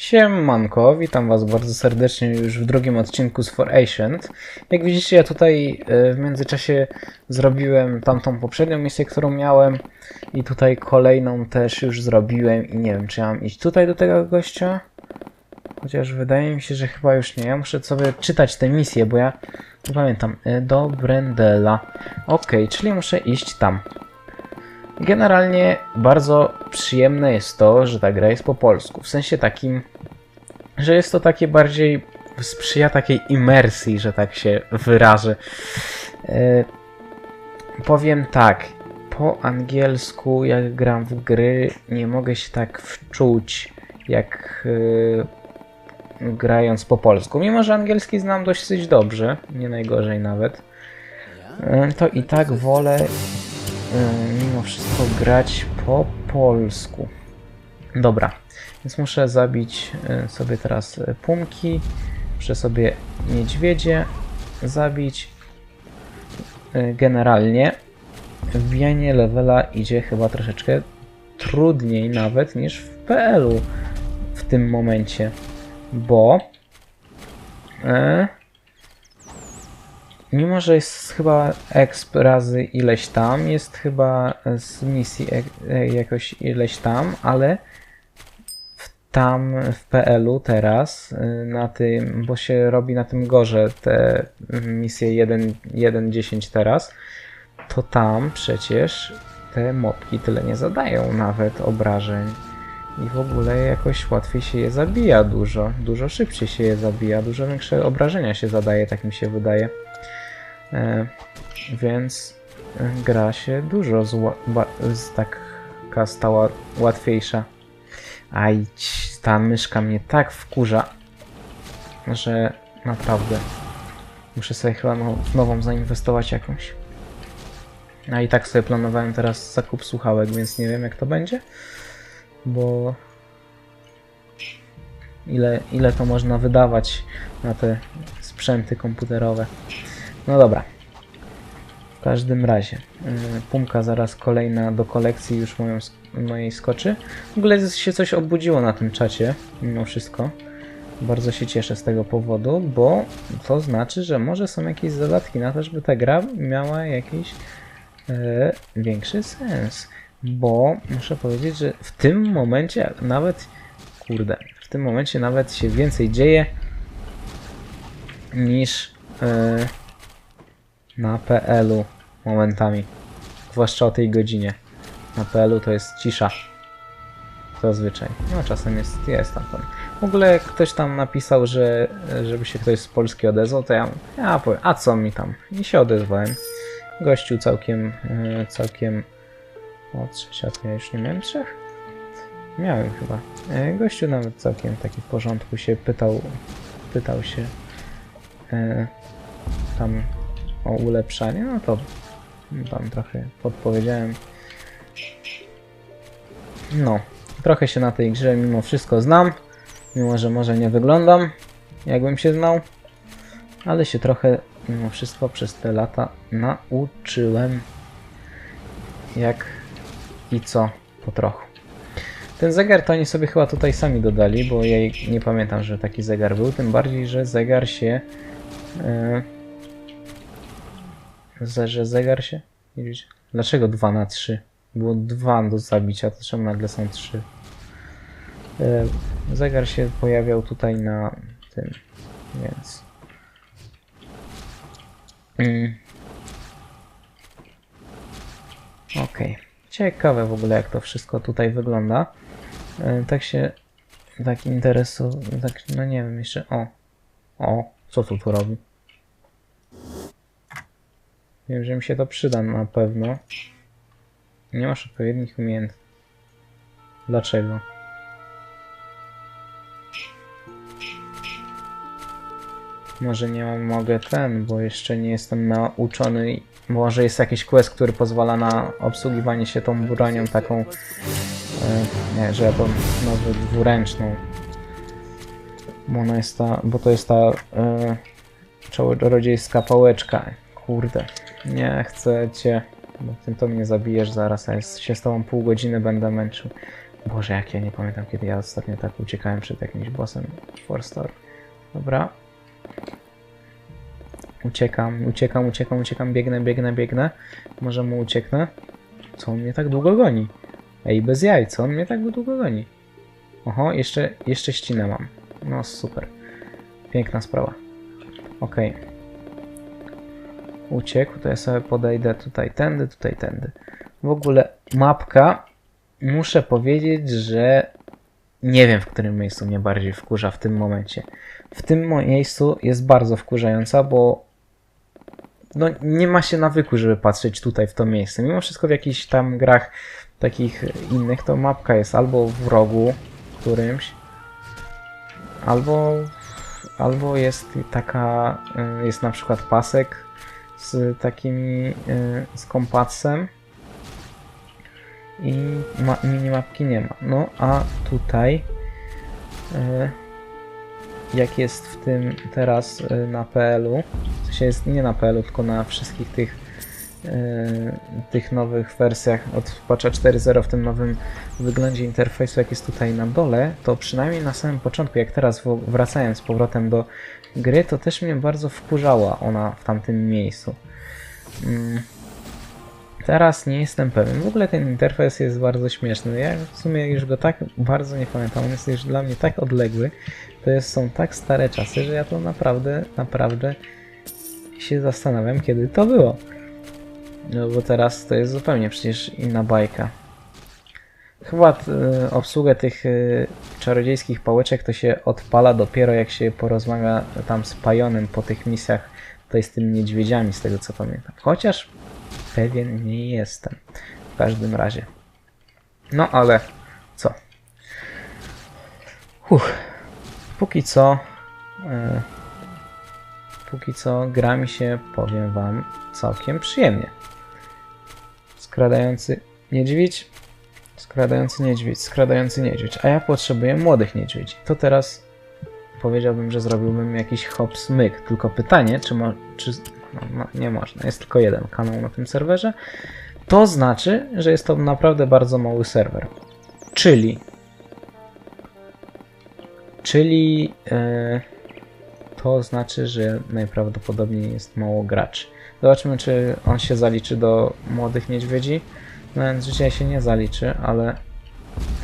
Siemanko, witam was bardzo serdecznie już w drugim odcinku z For Ancient. Jak widzicie, ja tutaj e, w międzyczasie zrobiłem tamtą poprzednią misję, którą miałem i tutaj kolejną też już zrobiłem i nie wiem, czy ja mam iść tutaj do tego gościa? Chociaż wydaje mi się, że chyba już nie. Ja muszę sobie czytać te misje, bo ja nie pamiętam. E, Do Brendela. Okej, czyli muszę iść tam. Generalnie bardzo przyjemne jest to, że ta gra jest po polsku. W sensie takim, że jest to takie bardziej sprzyja takiej imersji, że tak się wyrażę. E, powiem tak, po angielsku jak gram w gry nie mogę się tak wczuć jak e, grając po polsku. Mimo, że angielski znam dosyć dobrze, nie najgorzej nawet, e, to i tak wolę mimo wszystko grać po polsku. Dobra, więc muszę zabić e, sobie teraz e, pumki, muszę sobie niedźwiedzie zabić. E, Generalnie wbijanie levela idzie chyba troszeczkę trudniej nawet niż w PL-u w tym momencie, bo e, Mimo, że jest chyba exp razy ileś tam, jest chyba z misji e- e- jakoś ileś tam, ale tam w PL-u teraz y, na tym, bo się robi na tym gorze te misje 1 1.10 teraz, to tam przecież te mopki tyle nie zadają nawet obrażeń. I w ogóle jakoś łatwiej się je zabija dużo, dużo szybciej się je zabija, dużo większe obrażenia się zadaje, tak mi się wydaje. E, więc gra się dużo zła, z taka stała łatwiejsza. Aj, ta myszka mnie tak wkurza, że naprawdę muszę sobie chyba now, nową zainwestować jakąś. A i tak sobie planowałem teraz zakup słuchawek, więc nie wiem jak to będzie, bo ile, ile to można wydawać na te sprzęty komputerowe. No dobra. W każdym razie. Yy, Pumka zaraz kolejna do kolekcji już moją, mojej skoczy. W ogóle się coś obudziło na tym czacie, mimo wszystko. Bardzo się cieszę z tego powodu, bo to znaczy, że może są jakieś zadatki na to, żeby ta gra miała jakiś e, większy sens. Bo muszę powiedzieć, że w tym momencie nawet, kurde, w tym momencie nawet się więcej dzieje niż e, na PL-u momentami. Zwłaszcza o tej godzinie. Na PL-u to jest cisza. Zazwyczaj. No czasem jest, jest tam ten. W ogóle ktoś tam napisał, że żeby się ktoś z Polski odezwał, to ja, ja powiem, a co mi tam? I się odezwałem. Gościu całkiem, e, całkiem... O, trzecia, ja już nie miałem trzech? Miałem chyba. E, Gościu nawet całkiem taki w porządku się pytał, pytał się e, tam o ulepszanie, no to tam trochę podpowiedziałem. No, trochę się na tej grze mimo wszystko znam, mimo że może nie wyglądam jakbym się znał, ale się trochę mimo wszystko przez te lata nauczyłem jak i co po trochu. Ten zegar to oni sobie chyba tutaj sami dodali, bo ja nie pamiętam, że taki zegar był, tym bardziej, że zegar się... Yy, że, zegar się. Widzicie? Dlaczego 2 na 3? Było 2 do zabicia, to czemu nagle są 3? E, zegar się pojawiał tutaj na tym, więc. Mm. Okej. Ciekawe w ogóle, jak to wszystko tutaj wygląda. E, tak się. Tak interesu. Tak, no nie wiem, jeszcze. O. O, co tu tu robi? Wiem, że mi się to przyda na pewno. Nie masz odpowiednich umiejętności. Dlaczego? Może nie mogę ten, bo jeszcze nie jestem nauczony. Może jest jakiś quest, który pozwala na obsługiwanie się tą bronią taką. E, nie, że ja to nazwę dwuręczną. Bo ona jest ta. Bo to jest ta. E, czarodziejska pałeczka. Kurde. Nie chcę cię, bo tym to mnie zabijesz zaraz, a jest, się z tobą pół godziny będę męczył. Boże, jak ja nie pamiętam, kiedy ja ostatnio tak uciekałem przed jakimś bossem Star. Dobra. Uciekam, uciekam, uciekam, uciekam, biegnę, biegnę, biegnę. Może mu ucieknę? Co on mnie tak długo goni? Ej, bez jaj, co on mnie tak długo goni? Oho, jeszcze, jeszcze ścinę mam. No super. Piękna sprawa. Okej. Uciekł, to ja sobie podejdę tutaj tędy, tutaj tędy. W ogóle mapka, muszę powiedzieć, że nie wiem, w którym miejscu mnie bardziej wkurza w tym momencie. W tym miejscu jest bardzo wkurzająca, bo no, nie ma się nawyku, żeby patrzeć tutaj w to miejsce. Mimo wszystko w jakichś tam grach takich innych to mapka jest albo w rogu którymś, albo, albo jest taka, y, jest na przykład pasek z takimi, y, z kompasem i ma, minimapki nie ma. No a tutaj y, jak jest w tym teraz y, na PL-u, w sensie jest nie na PL-u, tylko na wszystkich tych tych nowych wersjach od patcha 4.0 w tym nowym wyglądzie interfejsu, jak jest tutaj na dole, to przynajmniej na samym początku, jak teraz wracałem z powrotem do gry, to też mnie bardzo wkurzała ona w tamtym miejscu. Mm. Teraz nie jestem pewien. W ogóle ten interfejs jest bardzo śmieszny. Ja w sumie już go tak bardzo nie pamiętam. On jest już dla mnie tak odległy. To jest, są tak stare czasy, że ja to naprawdę, naprawdę się zastanawiam, kiedy to było. No bo teraz to jest zupełnie przecież inna bajka. Chyba y, obsługę tych y, czarodziejskich pałeczek to się odpala dopiero jak się porozmawia tam z Pajonem po tych misjach tutaj z tymi niedźwiedziami, z tego co pamiętam. Chociaż pewien nie jestem. W każdym razie. No ale co? Uff. Póki co. y, póki co gra mi się, powiem wam, całkiem przyjemnie. Skradający niedźwiedź. Skradający niedźwiedź, skradający niedźwiedź. A ja potrzebuję młodych niedźwiedzi. To teraz powiedziałbym, że zrobiłbym jakiś hop myk. Tylko pytanie, czy, mo- czy no, no, nie można. Jest tylko jeden kanał na tym serwerze. To znaczy, że jest to naprawdę bardzo mały serwer. Czyli. Czyli. e, to znaczy, że najprawdopodobniej jest mało graczy. Zobaczmy, czy on się zaliczy do młodych niedźwiedzi. No więc dzisiaj się nie zaliczy, ale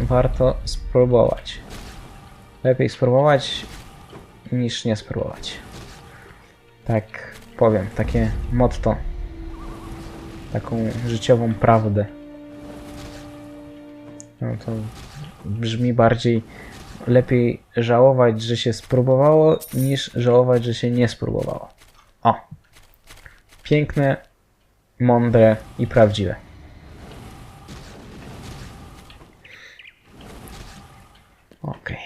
warto spróbować. Lepiej spróbować niż nie spróbować. Tak powiem, takie motto. Taką życiową prawdę. No to brzmi bardziej lepiej żałować, że się spróbowało, niż żałować, że się nie spróbowało. O! Piękne, mądre i prawdziwe. Okej.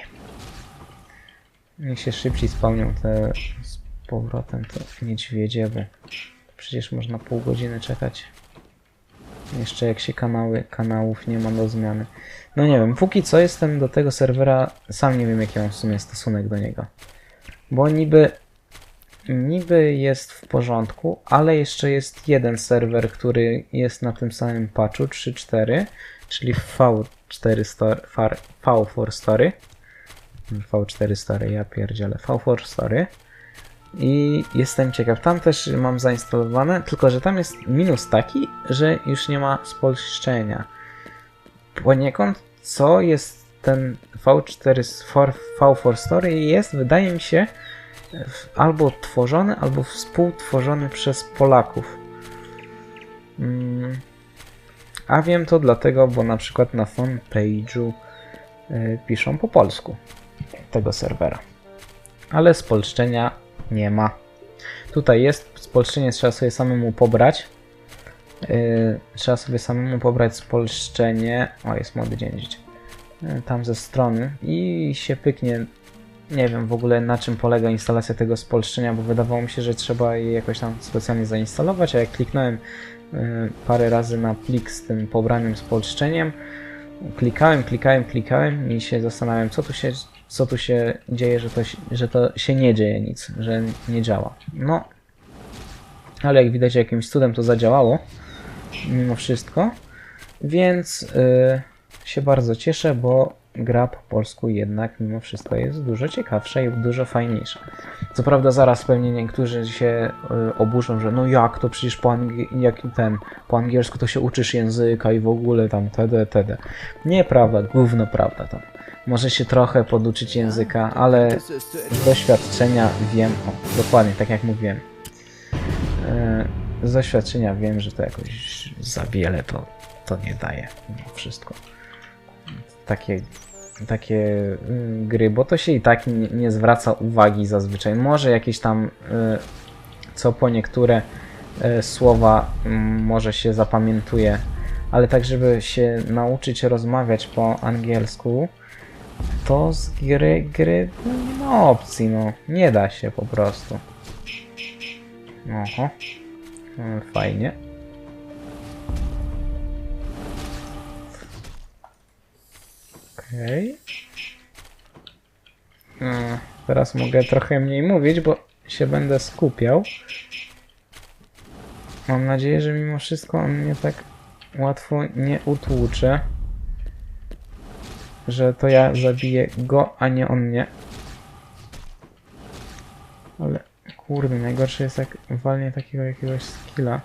Niech się szybciej spełnią te z powrotem te niedźwiedzie, bo przecież można pół godziny czekać. Jeszcze jak się kanały, kanałów nie ma do zmiany. No nie wiem, póki co jestem do tego serwera, sam nie wiem jaki mam w sumie stosunek do niego. Bo niby, niby jest w porządku, ale jeszcze jest jeden serwer, który jest na tym samym patchu 3.4, czyli V4 Story, far- V4 Story. V4 Story, ja pierdzielę, V4 Story. I jestem ciekaw, tam też mam zainstalowane, tylko że tam jest minus taki, że już nie ma spolszczenia. Poniekąd, co jest ten V4 s- for- V4 Story jest, wydaje mi się, albo tworzony, albo współtworzony przez Polaków. Mm. A wiem to dlatego, bo na przykład na fanpage'u y, piszą po polsku tego serwera. Ale spolszczenia nie ma. Tutaj jest spolszczenie, trzeba sobie samemu pobrać. Yy, trzeba sobie samemu pobrać spolszczenie. O, jest młody dzień. Yy, tam ze strony i się pyknie. Nie wiem w ogóle na czym polega instalacja tego spolszczenia, bo wydawało mi się, że trzeba je jakoś tam specjalnie zainstalować, a jak kliknąłem yy, parę razy na plik z tym pobranym spolszczeniem, klikałem, klikałem, klikałem i się zastanawiałem, co tu się, co tu się dzieje, że to, że to się nie dzieje nic, że nie działa. No, ale jak widać jakimś cudem to zadziałało, mimo wszystko, więc yy, się bardzo cieszę, bo gra po polsku jednak mimo wszystko jest dużo ciekawsza i dużo fajniejsza. Co prawda zaraz pewnie niektórzy się y, oburzą, że no jak to przecież po, jak ten, po angielsku to się uczysz języka i w ogóle tam td, td. Nieprawda, gówno prawda tam. Może się trochę poduczyć języka, ale z doświadczenia wiem, o, dokładnie tak jak mówiłem. E, Z doświadczenia wiem, że to jakoś za wiele to, to nie daje mimo wszystko. Takie, takie y, gry, bo to się i tak nie, nie zwraca uwagi zazwyczaj. Może jakieś tam y, co po niektóre y, słowa mm, może się zapamiętuje, ale tak, żeby się nauczyć rozmawiać po angielsku, to z gry, gry no nie ma opcji, no. Nie da się po prostu. Oho. Fajnie. Okej. Mm, Teraz mogę trochę mniej mówić, bo się będę skupiał. Mam nadzieję, że mimo wszystko on mnie tak łatwo nie utłucze że to ja zabiję go, a nie on mnie. Ale kurde, najgorsze jest jak walnie takiego jakiegoś skilla.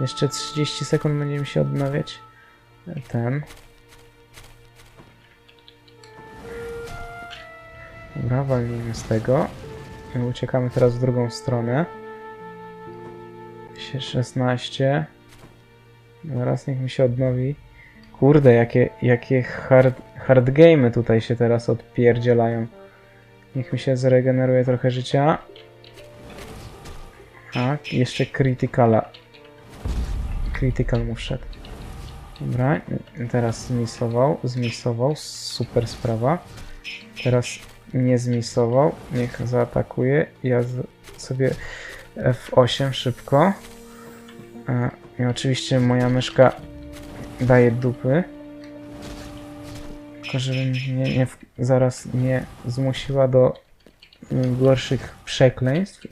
Jeszcze 30 sekund będzie mi się odnawiać ten. Dobra, walnijmy z tego. Uciekamy teraz w drugą stronę. 16. Zaraz niech mi się odnowi. Kurde, jakie, jakie hard, hard game'y tutaj się teraz odpierdzielają. Niech mi się zregeneruje trochę życia. Tak, jeszcze criticala. Critical mu wszedł. Dobra, teraz zmisował, zmisował, super sprawa. Teraz nie zmisował, niech zaatakuje. Ja sobie F8 szybko. I oczywiście moja myszka daje dupy. Tylko żeby mnie nie, zaraz nie zmusiła do gorszych przekleństw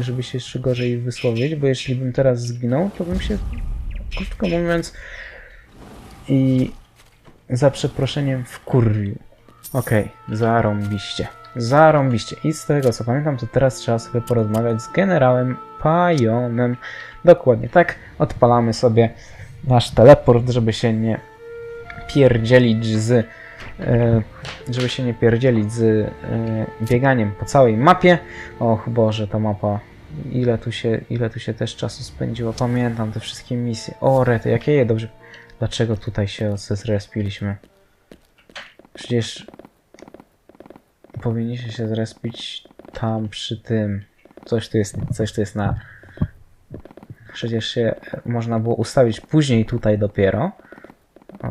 żeby się jeszcze gorzej wysłowić, bo jeśli bym teraz zginął, to bym się krótko mówiąc i za przeproszeniem wkurwił. Okej, zarąbiście. Zarąbiście. I z tego co pamiętam, to teraz trzeba sobie porozmawiać z generałem Pajonem. Dokładnie tak. Odpalamy sobie nasz teleport, żeby się nie pierdzielić z żeby się nie pierdzielić z e, bieganiem po całej mapie. Och Boże, ta mapa ile tu się, ile tu się też czasu spędziło. Pamiętam te wszystkie misje. O, rety, jakie je dobrze. Dlaczego tutaj się zrespiliśmy? Przecież powinniście się zrespić tam przy tym. Coś tu jest, coś tu jest na. Przecież się można było ustawić później tutaj dopiero.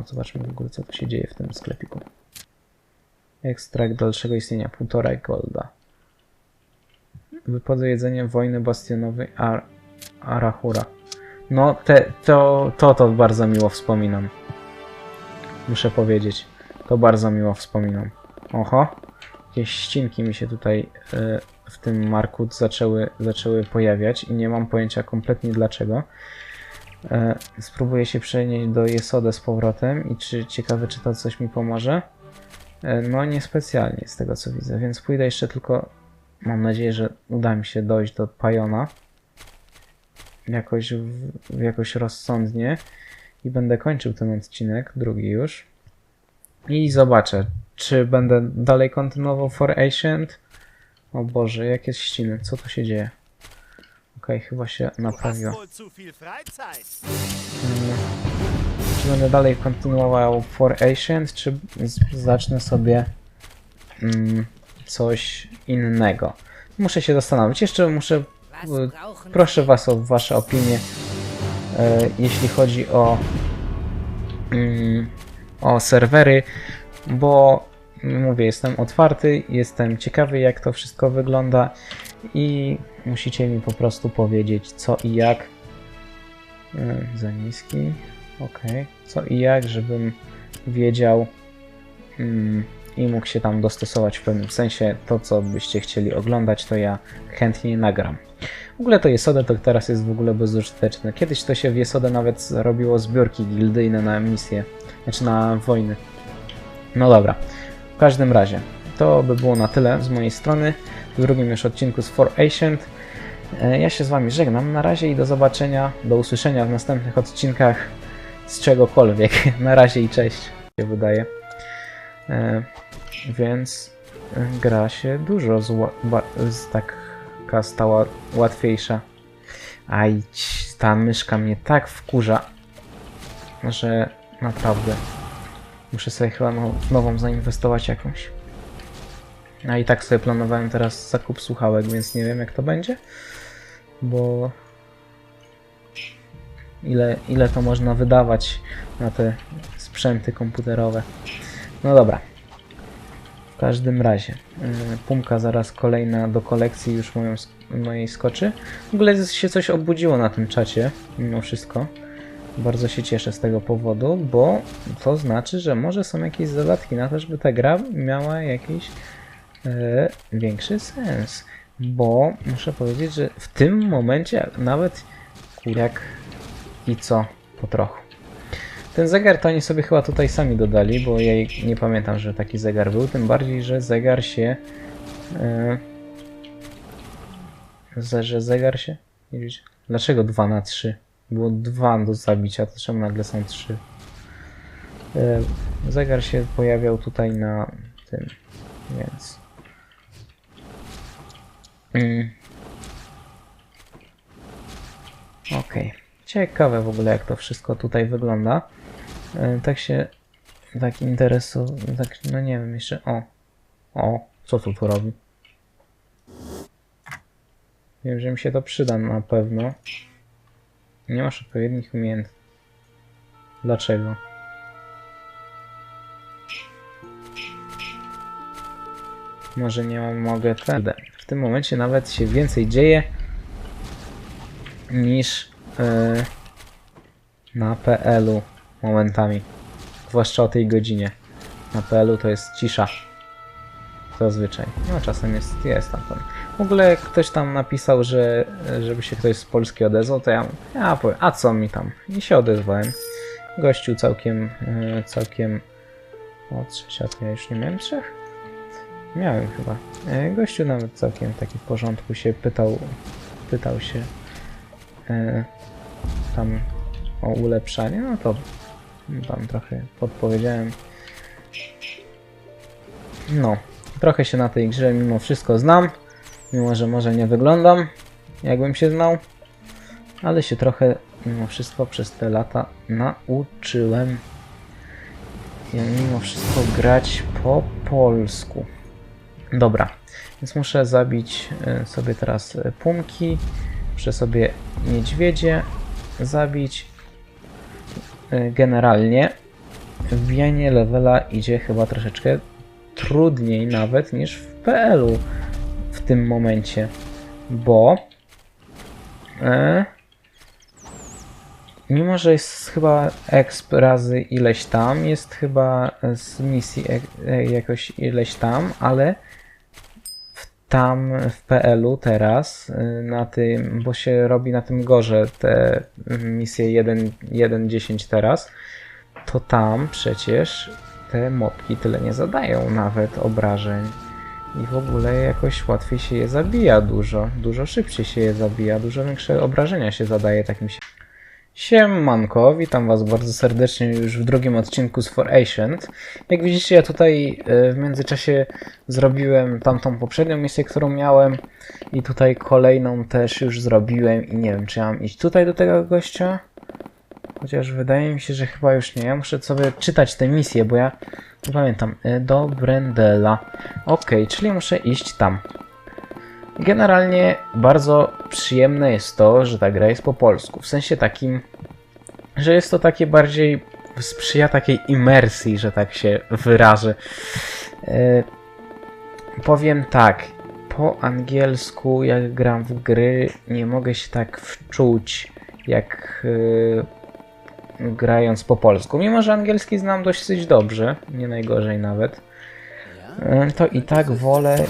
Zobaczmy w ogóle co tu się dzieje w tym sklepiku. Ekstrakt dalszego istnienia, półtora golda. Wypowiedzenie wojny bastionowej Ar Arahura. No, te, to, to to bardzo miło wspominam. Muszę powiedzieć. To bardzo miło wspominam. Oho. Jakieś ścinki mi się tutaj y, w tym marku zaczęły, zaczęły pojawiać i nie mam pojęcia kompletnie dlaczego. E, Spróbuję się przenieść do Jesodę z powrotem i czy ciekawe, czy to coś mi pomoże. E, No niespecjalnie z tego co widzę, więc pójdę jeszcze tylko. Mam nadzieję, że uda mi się dojść do Pajona. Jakoś, w, jakoś rozsądnie. I będę kończył ten odcinek, drugi już. I zobaczę, czy będę dalej kontynuował For Ancient. O Boże, jakie ściny, co tu się dzieje? Okej, chyba się naprawiło. Czy będę dalej kontynuował For Ancient, czy zacznę sobie mm, coś innego? Muszę się zastanowić. Jeszcze muszę. Brauchen Proszę Was o Wasze opinie, e, jeśli chodzi o, mm, o serwery, bo mówię, jestem otwarty, jestem ciekawy, jak to wszystko wygląda i musicie mi po prostu powiedzieć, co i jak. E, Za niski. Ok. Co i jak, żebym wiedział mm, i mógł się tam dostosować w pewnym sensie. To, co byście chcieli oglądać, to ja chętnie nagram. W ogóle to Jesodę to teraz jest w ogóle bezużyteczne. Kiedyś to się w Jesodę nawet robiło zbiorki gildyjne na misje, znaczy na wojny. No dobra, w każdym razie, to by było na tyle z mojej strony w drugim już odcinku z For Ancient. E, Ja się z Wami żegnam na razie i do zobaczenia, do usłyszenia w następnych odcinkach z czegokolwiek. Na razie i cześć, się wydaje. E, Więc gra się dużo ba- z taka stała łatwiejsza. Aj, ta myszka mnie tak wkurza, że naprawdę muszę sobie chyba no, nową zainwestować jakąś. A i tak sobie planowałem teraz zakup słuchałek, więc nie wiem jak to będzie, bo ile, ile to można wydawać na te sprzęty komputerowe. No dobra. W każdym razie, yy, Pumka zaraz kolejna do kolekcji już moją, mojej skoczy. W ogóle się coś obudziło na tym czacie, mimo wszystko. Bardzo się cieszę z tego powodu, bo to znaczy, że może są jakieś zadatki na to, żeby ta gra miała jakiś e, większy sens. Bo muszę powiedzieć, że w tym momencie nawet jak i co po trochu. Ten zegar to oni sobie chyba tutaj sami dodali, bo ja nie pamiętam, że taki zegar był. Tym bardziej, że zegar się. E, ze- że zegar się. Dlaczego 2 na 3? Było 2 do zabicia, to czemu nagle są 3? E, zegar się pojawiał tutaj na tym, więc. Mm. Okej. Ciekawe w ogóle jak to wszystko tutaj wygląda. E, Tak się tak interesu, tak no nie wiem jeszcze. O. O, co tu tu robi? Wiem, że mi się to przyda na pewno. Nie masz odpowiednich umiejętności. Dlaczego? Może nie mam, mogę ten. Tym momencie nawet się więcej dzieje niż yy, na PL-u momentami. Zwłaszcza o tej godzinie. Na PL-u to jest cisza. Zazwyczaj. No czasem jest, jest tam. W ogóle ktoś tam napisał, że żeby się ktoś z Polski odezwał, to ja, ja powiem, a co mi tam? I się odezwałem. Gościu całkiem, yy, całkiem... O, trzecia, ja już nie miałem trzech? Miałem chyba. E, Gościu nawet całkiem taki w porządku się pytał, pytał się e, tam o ulepszanie, no to tam trochę podpowiedziałem. No, trochę się na tej grze mimo wszystko znam, mimo że może nie wyglądam jakbym się znał, ale się trochę mimo wszystko przez te lata nauczyłem i mimo wszystko grać po polsku. Dobra, więc muszę zabić e, sobie teraz e, pumki, muszę sobie niedźwiedzie zabić. E, Generalnie wbijanie levela idzie chyba troszeczkę trudniej nawet niż w PL-u w tym momencie, bo e, mimo, że jest chyba exp razy ileś tam, jest chyba z misji e, e, jakoś ileś tam, ale tam w PL-u teraz, y, na tym, bo się robi na tym gorze te misje 1.10 teraz, to tam przecież te mopki tyle nie zadają nawet obrażeń. I w ogóle jakoś łatwiej się je zabija dużo, dużo szybciej się je zabija, dużo większe obrażenia się zadaje takim się. Siemanko, witam was bardzo serdecznie już w drugim odcinku z For Ancient. Jak widzicie, ja tutaj e, w międzyczasie zrobiłem tamtą poprzednią misję, którą miałem i tutaj kolejną też już zrobiłem i nie wiem, czy ja mam iść tutaj do tego gościa? Chociaż wydaje mi się, że chyba już nie. Ja muszę sobie czytać te misje, bo ja nie pamiętam. E, Do Brendela. Okej, czyli muszę iść tam. Generalnie bardzo przyjemne jest to, że ta gra jest po polsku. W sensie takim, że jest to takie bardziej sprzyja takiej imersji, że tak się wyrażę. E, powiem tak, po angielsku jak gram w gry nie mogę się tak wczuć jak e, grając po polsku. Mimo, że angielski znam dosyć dobrze, nie najgorzej nawet, e, to i tak wolę e,